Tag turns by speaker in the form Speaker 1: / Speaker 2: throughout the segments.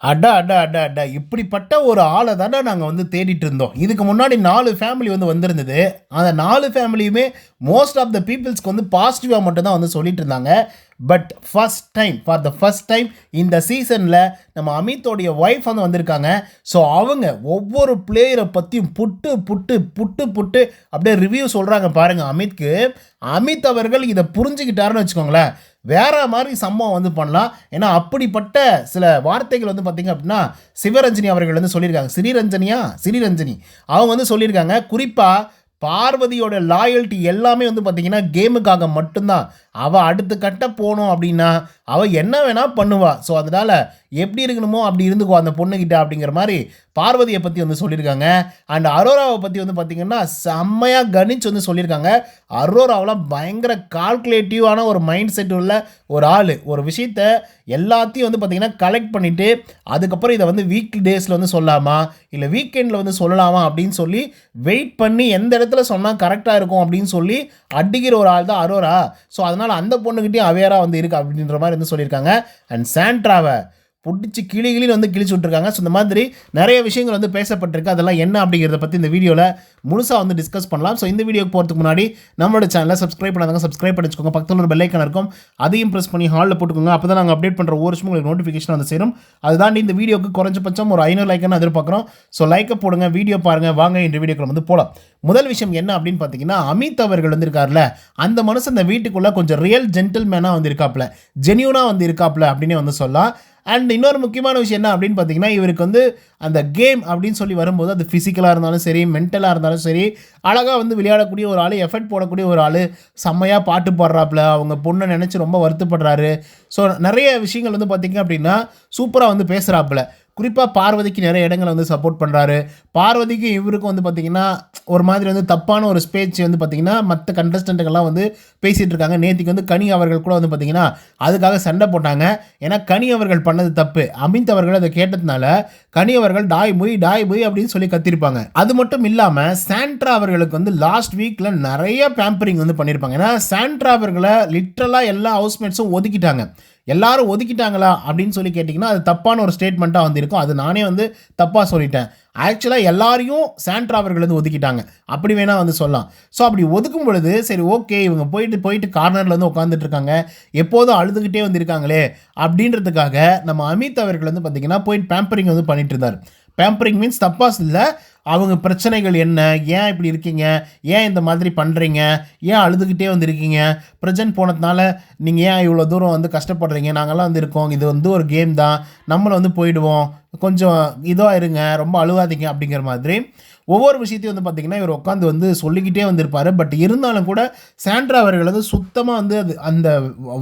Speaker 1: அடா அடா அடா அடா. இப்படிப்பட்ட ஒரு ஆளை தானே நாங்கள் வந்து தேடிட்டு இருந்தோம். இதுக்கு முன்னாடி நாலு ஃபேமிலி வந்து வந்திருந்தது. அந்த நாலு ஃபேமிலியுமே மோஸ்ட் ஆஃப் த பீப்புள்ஸ்க்கு வந்து பாசிட்டிவாக மட்டும்தான் வந்து சொல்லிட்டு இருந்தாங்க. But first time for the first time இந்த சீசனில் நம்ம அமித்தோடைய ஒய்ஃப் வந்து வந்திருக்காங்க. ஸோ அவங்க ஒவ்வொரு பிளேயரை பற்றியும் புட்டு புட்டு புட்டு புட்டு அப்படியே ரிவ்யூ சொல்கிறாங்க பாருங்கள் அமித்க்கு. அமித் அவர்கள் இதை புரிஞ்சுக்கிட்டாருன்னு வச்சுக்கோங்களேன். வேற மாதிரி சம்பவம் வந்து பண்ணலாம். ஏன்னா அப்படிப்பட்ட சில வார்த்தைகள் வந்து பார்த்திங்க அப்படின்னா சிவரஞ்சனி அவர்கள் வந்து சொல்லியிருக்காங்க. ஸ்ரீரஞ்சனியா ஸ்ரீரஞ்சனி அவங்க வந்து சொல்லியிருக்காங்க. குறிப்பாக பார்வதியோட லாயல்ட்டி எல்லாமே வந்து பார்த்திங்கன்னா கேமுக்காக மட்டும்தான். அவள் அடுத்த கட்ட போகணும் அப்படின்னா அவள் என்ன வேணால் பண்ணுவாள் ஸோ அதனால் எப்படி இருக்கணுமோ அப்படி இருந்துக்கோ அந்த பொண்ணுக்கிட்ட அப்படிங்கிற மாதிரி பார்வதியை பற்றி வந்து சொல்லியிருக்காங்க. அண்ட் அரோராவை பற்றி வந்து பார்த்திங்கன்னா செம்மையாக கணிச்சு வந்து சொல்லியிருக்காங்க. அரோராவெலாம் பயங்கர கால்குலேட்டிவான ஒரு மைண்ட் செட் உள்ள ஒரு ஆள். ஒரு விஷயத்த எல்லாத்தையும் வந்து பார்த்திங்கன்னா கலெக்ட் பண்ணிவிட்டு அதுக்கப்புறம் இதை வந்து வீக் டேஸில் வந்து சொல்லாமா இல்லை வீக்கெண்டில் வந்து சொல்லலாமா அப்படின்னு சொல்லி வெயிட் பண்ணி எந்த இடத்துல சொன்னால் கரெக்டாக இருக்கும் அப்படின்னு சொல்லி அடிக்கிற ஒரு ஆள் தான் அரோரா. ஸோ அதனால் அதனால் அந்த பொண்ணுக்கிட்டையும் அவேராக வந்து இருக்கு அப்படின்ற மாதிரி வந்து சொல்லியிருக்காங்க. அண்ட் சாண்ட்ராவை பிடிச்சி கிளி கிளியில் வந்து கிழிச்சு விட்ருக்காங்க ஸோ இந்த மாதிரி நிறைய விஷயங்கள் வந்து பேசப்பட்டிருக்கு. அதெல்லாம் என்ன அப்படிங்கிறத பற்றி இந்த வீடியோவில் முழுசாக வந்து டிஸ்கஸ் பண்ணலாம். ஸோ இந்த வீடியோக்கு போகிறதுக்கு முன்னாடி நம்மளோட சேனலை சப்ஸ்கிரைப் பண்ணாதாங்க சப்ஸ்கிரைப் பண்ணி வச்சுக்கோங்க பக்கத்தில் ஒரு பெல்லைக்கன் இருக்கும். அதையும் ப்ரெஸ் பண்ணி ஹாலில் போட்டுக்கோங்க. அப்போ தான் நாங்கள் அப்டேட் பண்ணுற ஒரு விஷயம் உங்களுக்கு நோட்டிஃபிகேஷன் வந்து சேரும். அதுதான் இந்த வீடியோக்கு குறைஞ்சபட்சம் ஒரு ஐநூறு லைக்கன்னு எதிர்பார்க்குறோம். ஸோ லைக்கை போடுங்க வீடியோ பாருங்கள் வாங்க இந்த வீடியோக்கு வந்து போகலாம் முதல் விஷயம் என்ன அப்படின்னு பார்த்தீங்கன்னா அமித் அவர்கள் வந்திருக்காருல அந்த மனுஷன் இந்த வீட்டுக்குள்ளே கொஞ்சம் ரியல் ஜென்டில்மேனாக வந்து இருக்காப்புல ஜென்யூனாக வந்து இருக்காப்புல அப்படின்னு வந்து சொல்லலாம். அண்ட் இன்னொரு முக்கியமான விஷயம் என்ன அப்படின்னு பார்த்தீங்கன்னா இவருக்கு வந்து அந்த கேம் அப்படின்னு சொல்லி வரும்போது அது ஃபிசிக்கலாக இருந்தாலும் சரி மென்டலாக இருந்தாலும் சரி அழகாக வந்து விளையாடக்கூடிய ஒரு ஆள் எஃபர்ட் போடக்கூடிய ஒரு ஆள் செம்மையாக பாட்டு பாடுறாப்புல அவங்க பொண்ணை நினச்சி ரொம்ப வருத்தப்படுறாரு. ஸோ நிறைய விஷயங்கள் வந்து பார்த்திங்க அப்படின்னா சூப்பராக வந்து பேசுகிறாப்புல குறிப்பாக பார்வதிக்கு நிறைய இடங்களை வந்து சப்போர்ட் பண்ணுறாரு பார்வதிக்கு இவருக்கும் வந்து பார்த்திங்கன்னா ஒரு மாதிரி வந்து தப்பான ஒரு ஸ்பேச் வந்து பார்த்திங்கன்னா மற்ற கண்டஸ்டண்ட்டுகள்லாம் வந்து பேசிகிட்டு இருக்காங்க. நேத்திக்கு வந்து கனி அவர்கள் கூட வந்து பார்த்திங்கன்னா அதுக்காக சண்டை போட்டாங்க. ஏன்னா கனி அவர்கள் பண்ணது தப்பு. அமித் அவர்கள் அதை கேட்டதுனால கனி அவர்கள் டாய் பொய் டாய் பொய் அப்படின்னு சொல்லி கத்திருப்பாங்க. அது மட்டும் இல்லாமல் சாண்ட்ரா அவர்களுக்கு வந்து லாஸ்ட் வீக்கில் நிறைய பேம்பரிங் வந்து பண்ணியிருப்பாங்க ஏன்னா சாண்ட்ரா அவர்களை லிட்ரலாக எல்லா ஹவுஸ்மேட்ஸும் ஒதுக்கிட்டாங்க. எல்லாரும் ஒதுக்கிட்டாங்களா அப்படின்னு சொல்லி கேட்டிங்கன்னா அது தப்பான ஒரு ஸ்டேட்மெண்ட்டாக வந்து இருக்கும் அது நானே வந்து தப்பாக சொல்லிட்டேன். ஆக்சுவலாக எல்லாரையும் சாண்ட்ரா அவர்கள் வந்து ஒதுக்கிட்டாங்க. அப்படி வேணால் வந்து சொல்லலாம். ஸோ அப்படி ஒதுக்கும் பொழுது சரி ஓகே இவங்க போயிட்டு போயிட்டு கார்னரில் வந்து உட்காந்துட்டு இருக்காங்க. எப்போதும் அழுதுகிட்டே வந்திருக்காங்களே அப்படின்றதுக்காக நம்ம அமித் அவர்கள் வந்து பார்த்திங்கன்னா போயிட்டு பேம்பரிங் வந்து பண்ணிட்டு இருந்தார். பேம்பரிங் மீன்ஸ் தப்பாஸ் இல்லை அவங்க பிரச்சனைகள் என்ன? ஏன் இப்படி இருக்கீங்க? ஏன் இந்த மாதிரி பண்ணுறீங்க ஏன் அழுதுகிட்டே வந்துருக்கீங்க? ப்ரெசன்ட் போனதுனால நீங்கள் ஏன் இவ்வளோ தூரம் வந்து கஷ்டப்படுறீங்க? நாங்கள்லாம் வந்து இருக்கோம். இது வந்து ஒரு கேம் தான். நம்மளும் வந்து போயிடுவோம். கொஞ்சம் இதுவாக இருங்க. ரொம்ப அழுவாதீங்க அப்படிங்கிற மாதிரி. ஒவ்வொரு விஷயத்தையும் வந்து பார்த்திங்கன்னா இவர் உட்காந்து வந்து சொல்லிக்கிட்டே வந்திருப்பார். பட் இருந்தாலும் கூட சாண்ட்ரா அவர்கள் வந்து சுத்தமாக வந்து அது அந்த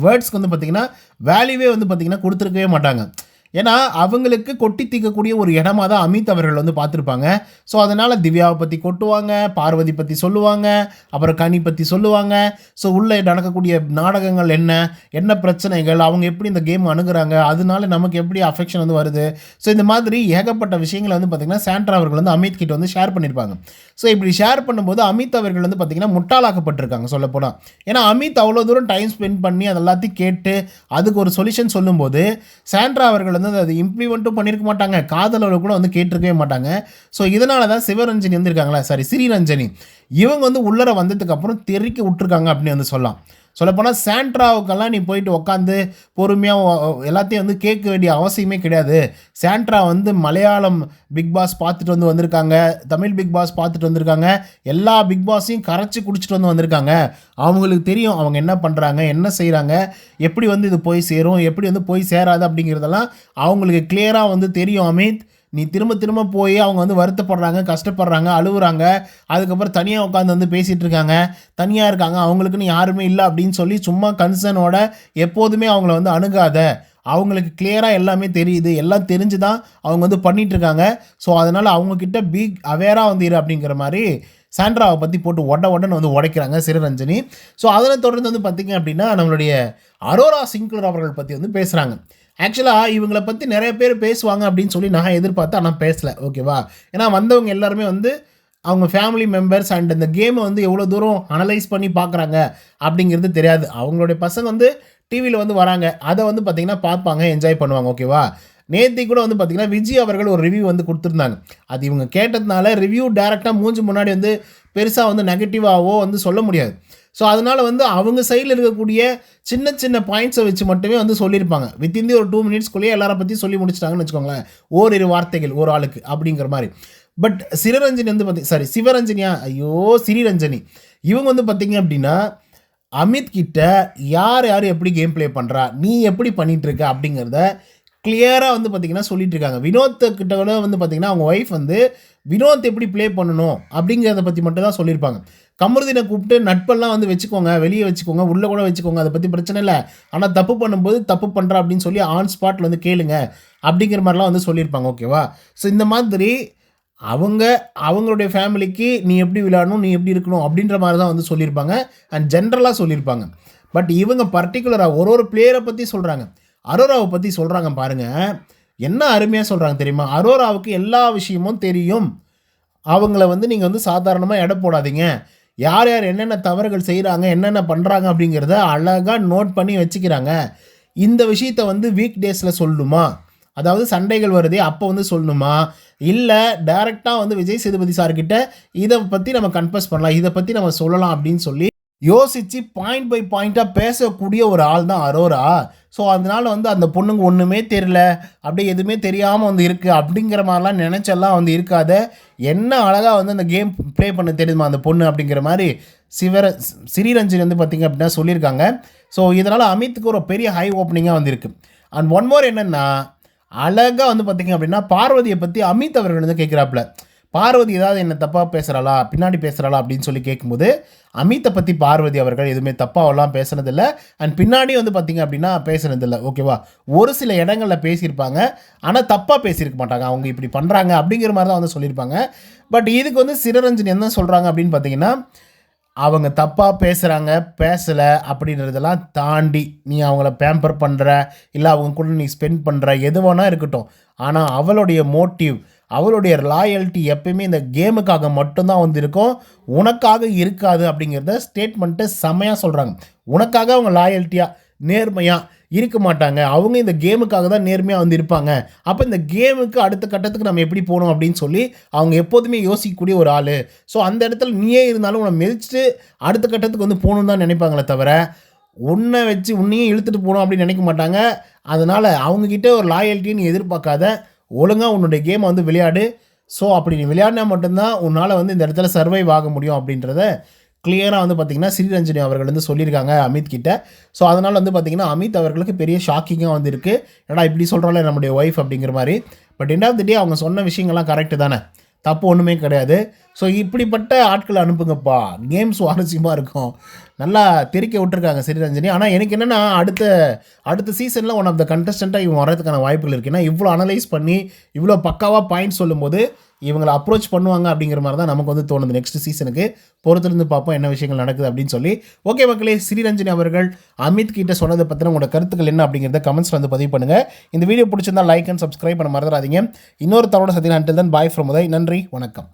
Speaker 1: வேர்ட்ஸ்க்கு வந்து பார்த்திங்கன்னா வேல்யூவே வந்து பார்த்திங்கன்னா கொடுத்துருக்கவே மாட்டாங்க. ஏன்னா அவங்களுக்கு கொட்டி தீக்கக்கூடிய ஒரு இடமா தான் அமித் அவர்கள் வந்து பார்த்துருப்பாங்க. ஸோ அதனால் திவ்யாவை பற்றி கொட்டுவாங்க பார்வதி பற்றி சொல்லுவாங்க அப்புறம் கனி பற்றி சொல்லுவாங்க. ஸோ உள்ளே நடக்கக்கூடிய நாடகங்கள் என்ன என்ன பிரச்சனைகள் அவங்க எப்படி இந்த கேம் அணுகிறாங்க அதனால நமக்கு எப்படி அஃபெக்ஷன் வந்து வருது? ஸோ இந்த மாதிரி ஏகப்பட்ட விஷயங்களை வந்து பார்த்திங்கன்னா சாண்ட்ரா அவர்கள் வந்து அமித் கிட்ட வந்து ஷேர் பண்ணியிருப்பாங்க ஸோ இப்படி ஷேர் பண்ணும்போது அமித் அவர்கள் வந்து பார்த்திங்கன்னா முட்டாளாக்கப்பட்டிருக்காங்க சொல்லப்போனால் ஏன்னா அமித் அவ்வளோ தூரம் டைம் ஸ்பெண்ட் பண்ணி அது எல்லாத்தையும் கேட்டு அதுக்கு ஒரு சொல்யூஷன் சொல்லும்போது சாண்ட்ரா அவர்கள் வந்து அது இம்ப்ளிமெண்ட்டும் பண்ணியிருக்க மாட்டாங்க. காதலோட கூட வந்து கேட்டிருக்கவே மாட்டாங்க. ஸோ இதனால தான் சிவரஞ்சனி வந்திருக்காங்களா சாரி ஸ்ரீரஞ்சனி இவங்க வந்து உள்ளர வந்ததுக்கு அப்புறம் தெறிக்க விட்டுருக்காங்க அப்படின்னு வந்து சொல்லலாம். சொல்லப்போனால் சாண்ட்ராவுக்கெல்லாம் நீ போயிட்டு உட்காந்து பொறுமையாக எல்லாத்தையும் வந்து கேட்க வேண்டிய அவசியமே கிடையாது. சாண்ட்ரா வந்து மலையாளம் பிக் பாஸ் பார்த்துட்டு வந்து வந்திருக்காங்க. தமிழ் பிக் பாஸ் பார்த்துட்டு வந்திருக்காங்க. எல்லா பிக் பாஸையும் கரைச்சி குடிச்சிட்டு வந்து வந்திருக்காங்க. அவங்களுக்கு தெரியும் அவங்க என்ன பண்ணுறாங்க என்ன செய்கிறாங்க எப்படி வந்து இது போய் சேரும் எப்படி வந்து போய் சேராது அப்படிங்கிறதெல்லாம் அவங்களுக்கு கிளியராக வந்து தெரியும் அமித். நீ திரும்ப திரும்ப போய் அவங்க வந்து வருத்தப்படுறாங்க கஷ்டப்படுறாங்க அழுகுறாங்க அதுக்கப்புறம் தனியாக உட்காந்து வந்து பேசிகிட்டு இருக்காங்க. தனியாக இருக்காங்க. அவங்களுக்குன்னு யாருமே இல்லை அப்படின்னு சொல்லி சும்மா கன்சர்னோட எப்போதுமே அவங்கள வந்து அணுகாத. அவங்களுக்கு கிளியராக எல்லாமே தெரியுது. எல்லாம் தெரிஞ்சு தான் அவங்க வந்து பண்ணிகிட்ருக்காங்க இருக்காங்க. ஸோ அதனால் அவங்கக்கிட்ட பீக் அவேராக வந்து இரு அப்படிங்கிற மாதிரி சாண்ட்ராவை பற்றி போட்டு உட ஒடன்னு வந்து உடைக்கிறாங்க சிறரஞ்சனி. ஸோ அதனை தொடர்ந்து வந்து பார்த்திங்க அப்படின்னா நம்மளுடைய அரோரா சிங்குலர் அவர்கள் பற்றி வந்து பேசுகிறாங்க ஆக்சுவலாக இவங்களை பற்றி நிறைய பேர் பேசுவாங்க அப்படின்னு சொல்லி நான் எதிர்பார்த்தேன் ஆனால் பேசலை. ஓகேவா ஏன்னா வந்தவங்க எல்லாருமே வந்து அவங்க ஃபேமிலி மெம்பர்ஸ் அண்ட் இந்த கேமை வந்து எவ்வளோ தூரம் அனலைஸ் பண்ணி பார்க்குறாங்க அப்படிங்கிறது தெரியாது. அவங்களுடைய பசங்க வந்து டிவியில் வந்து வராங்க. அதை வந்து பார்த்திங்கன்னா பார்ப்பாங்க என்ஜாய் பண்ணுவாங்க. ஓகேவா நேத்தி கூட வந்து பார்த்தீங்கன்னா விஜய் அவர்கள் ஒரு ரிவ்யூ வந்து கொடுத்துருந்தாங்க. அது இவங்க கேட்டதுனால ரிவ்யூ டேரெக்டாக மூஞ்சி முன்னாடி வந்து பெருசாக வந்து நெகட்டிவாகவோ வந்து சொல்ல முடியாது. ஸோ அதனால் வந்து அவங்க சைடில் இருக்கக்கூடிய சின்ன சின்ன பாயிண்ட்ஸை வச்சு மட்டுமே வந்து சொல்லியிருப்பாங்க. வித்தின் தி ஒரு டூ மினிட்ஸ்குள்ளேயே எல்லாரை பற்றி சொல்லி முடிச்சிட்டாங்கன்னு வச்சுக்கோங்களேன். ஓரிரு வார்த்தைகள் ஒரு ஆளுக்கு அப்படிங்கிற மாதிரி. பட் சிவரஞ்சனி வந்து பார்த்தி சாரி சிவரஞ்சனியா? ஐயோ சிறிரஞ்சனி. இவங்க வந்து பார்த்திங்க அப்படின்னா அமித் கிட்ட யார் யார் எப்படி கேம் ப்ளே பண்ணுறா நீ எப்படி பண்ணிகிட்ருக்க இருக்க அப்படிங்கிறத கிளியராக வந்து பார்த்தீங்கன்னா சொல்லிட்டு இருக்காங்க. வினோத் கிட்ட கூட வந்து பார்த்தீங்கன்னா அவங்க ஒய்ஃப் வந்து வினோத் எப்படி ப்ளே பண்ணணும்? அப்படிங்கிறத பற்றி மட்டும் தான் சொல்லியிருப்பாங்க. கமருதினை கூப்பிட்டு நட்பெல்லாம் வந்து வச்சுக்கோங்க வெளியே வச்சுக்கோங்க உள்ளே கூட வச்சுக்கோங்க அதை பற்றி பிரச்சனை இல்லை. ஆனால் தப்பு பண்ணும்போது தப்பு பண்ணுறா அப்படின்னு சொல்லி ஆன் ஸ்பாட்டில் வந்து கேளுங்க அப்படிங்கிற மாதிரிலாம் வந்து சொல்லியிருப்பாங்க ஓகேவா ஸோ இந்த மாதிரி அவங்க அவங்களுடைய ஃபேமிலிக்கு நீ எப்படி விளையாடணும் நீ எப்படி இருக்கணும் அப்படின்ற மாதிரி தான் வந்து சொல்லியிருப்பாங்க. அண்ட் ஜென்ரலாக சொல்லியிருப்பாங்க. பட் இவங்க பர்டிகுலராக ஒரு ஒரு பிளேயரை பற்றி சொல்கிறாங்க அரோராவை பற்றி சொல்கிறாங்க பாருங்கள் என்ன அருமையாக சொல்கிறாங்க தெரியுமா? அரோராவுக்கு எல்லா விஷயமும் தெரியும். அவங்கள வந்து நீங்கள் வந்து சாதாரணமாக எடை போடாதீங்க. யார் யார் என்னென்ன தவறுகள் செய்கிறாங்க என்னென்ன பண்ணுறாங்க அப்படிங்கிறத அழகாக நோட் பண்ணி வச்சுக்கிறாங்க. இந்த விஷயத்த வந்து வீக் டேஸில் சொல்லணுமா அதாவது சண்டைகள் வருதே அப்போ வந்து சொல்லணுமா இல்லை டைரெக்டாக வந்து விஜய் சேதுபதி சார்கிட்ட இதை பற்றி நம்ம கன்ஃபஸ் பண்ணலாம் இதை பற்றி நம்ம சொல்லலாம் அப்படின்னு சொல்லி யோசித்து பாயிண்ட் பை பாயிண்ட்டாக பேசக்கூடிய ஒரு ஆள் தான் அரோரா. ஸோ அதனால் வந்து அந்த பொண்ணுங்க ஒன்றுமே தெரியல. அப்படியே எதுவுமே தெரியாமல் வந்து இருக்குது அப்படிங்கிற மாதிரிலாம் நினச்செல்லாம் வந்து இருக்காத. என்ன அழகாக வந்து அந்த கேம் ப்ளே பண்ண தெரியுமா அந்த பொண்ணு அப்படிங்கிற மாதிரி சிவர சிறீரஞ்சன் வந்து பார்த்திங்க அப்படின்னா சொல்லியிருக்காங்க. ஸோ இதனால் அமித்துக்கு ஒரு பெரிய ஹை ஓப்பனிங்காக வந்திருக்கு அண்ட் ஒன் மோர் என்னென்னா அழகாக வந்து பார்த்திங்க அப்படின்னா பார்வதியை பற்றி அமித் அவர்கள் வந்து கேட்குறாப்புல பார்வதி ஏதாவது என்ன தப்பாக பேசுகிறாளா பின்னாடி பேசுகிறாளா அப்படின்னு சொல்லி கேட்கும்போது அமித்தை பற்றி பார்வதி அவர்கள் எதுவுமே தப்பாவெல்லாம் பேசுனதில்லை. அண்ட் பின்னாடி வந்து பார்த்திங்க அப்படின்னா பேசுனதில்லை. ஓகேவா ஒரு சில இடங்களில் பேசியிருப்பாங்க. ஆனால் தப்பாக பேசியிருக்க மாட்டாங்க. அவங்க இப்படி பண்ணுறாங்க அப்படிங்கிற மாதிரி தான் வந்து சொல்லியிருப்பாங்க. பட் இதுக்கு வந்து சிறரஞ்சன் என்ன சொல்கிறாங்க அப்படின்னு பார்த்தீங்கன்னா அவங்க தப்பாக பேசுகிறாங்க பேசலை அப்படின்றதெல்லாம் தாண்டி நீ அவங்கள பேம்பர் பண்ணுற இல்லை அவங்க கூட நீ ஸ்பெண்ட் பண்ணுற எது வேணால் இருக்கட்டும். ஆனால் அவளுடைய மோட்டிவ் அவளுடைய லாயல்ட்டி எப்பயுமே இந்த கேமுக்காக மட்டும்தான் வந்து இருக்கும் உனக்காக இருக்காது அப்படிங்கிறத ஸ்டேட்மெண்ட்டு செம்மையாக சொல்கிறாங்க உனக்காக அவங்க லாயல்ட்டியாக நேர்மையாக இருக்க மாட்டாங்க. அவங்க இந்த கேமுக்காக தான் நேர்மையாக வந்து இருப்பாங்க அப்போ இந்த கேமுக்கு அடுத்த கட்டத்துக்கு நம்ம எப்படி போகணும் அப்படின்னு சொல்லி அவங்க எப்போதுமே யோசிக்கக்கூடிய ஒரு ஆள். ஸோ அந்த இடத்துல நீயே இருந்தாலும் உன்னை மிதிச்சுட்டு அடுத்த கட்டத்துக்கு வந்து போகணுன்னு தான் நினைப்பாங்களே தவிர உன்னை வச்சு உன்னையும் இழுத்துட்டு போகணும் அப்படின்னு நினைக்க மாட்டாங்க. அதனால் அவங்கக்கிட்ட ஒரு லாயல்ட்டியை நீ எதிர்பார்க்காத. ஒழுங்காக உன்னுடைய கேமை வந்து விளையாடு. ஸோ அப்படி நீ விளையாடினா மட்டும்தான் உன்னால் வந்து இந்த இடத்துல சர்வைவ் ஆக முடியும் அப்படின்றத கிளியராக வந்து பார்த்திங்கன்னா ஸ்ரீரஞ்சனி அவர்கள் வந்து சொல்லியிருக்காங்க அமித் கிட்ட. ஸோ அதனால் வந்து பார்த்திங்கன்னா அமித் அவர்களுக்கு பெரிய ஷாக்கிங்காக வந்து இருக்குது ஏன்னா இப்படி சொல்கிறால நம்முடைய ஒய்ஃப் அப்படிங்கிற மாதிரி. But end of the day அவங்க சொன்ன விஷயங்கள்லாம் கரெக்டு தானே. தப்பு ஒன்றுமே கிடையாது. ஸோ இப்படிப்பட்ட ஆட்களை அனுப்புங்கப்பா. கேம் சுவாரஸ்யமாக இருக்கும். நல்லா தெரிக்க விட்டுருக்காங்க ஸ்ரீரஞ்சனி ஆனால் எனக்கு என்னென்னா அடுத்த அடுத்த சீசனில் ஒன் ஆஃப் த கண்டஸ்டண்ட்டாக இவன் வரதுக்கான வாய்ப்புகள் இருக்குது ஏன்னா இவ்வளோ அனலைஸ் பண்ணி இவ்வளோ பக்காவாக பாயிண்ட் சொல்லும்போது இவங்களை அப்ரோச் பண்ணுவாங்க அப்படிங்கிற மாதிரி தான் நமக்கு வந்து தோணுது. நெக்ஸ்ட் சீசனுக்கு பொறுத்திருந்து பார்ப்போம் என்ன விஷயங்கள் நடக்குது அப்படின்னு சொல்லி. ஓகே மக்களே ஸ்ரீரஞ்சனி அவர்கள் அமித் கிட்ட சொன்னதை பற்றின உங்களோட கருத்துக்கள் என்ன அப்படிங்கிறத கமெண்ட்ஸ் வந்து பதிவு பண்ணுங்கள் இந்த வீடியோ பிடிச்சிருந்தா லைக் அண்ட் சப்ஸ்கிரைப் பண்ண மறந்துடாதீங்க. இன்னொரு தவறோட சத்தியம் அண்டில் தான் பாய் ஃப்ரம் உதய். நன்றி வணக்கம்.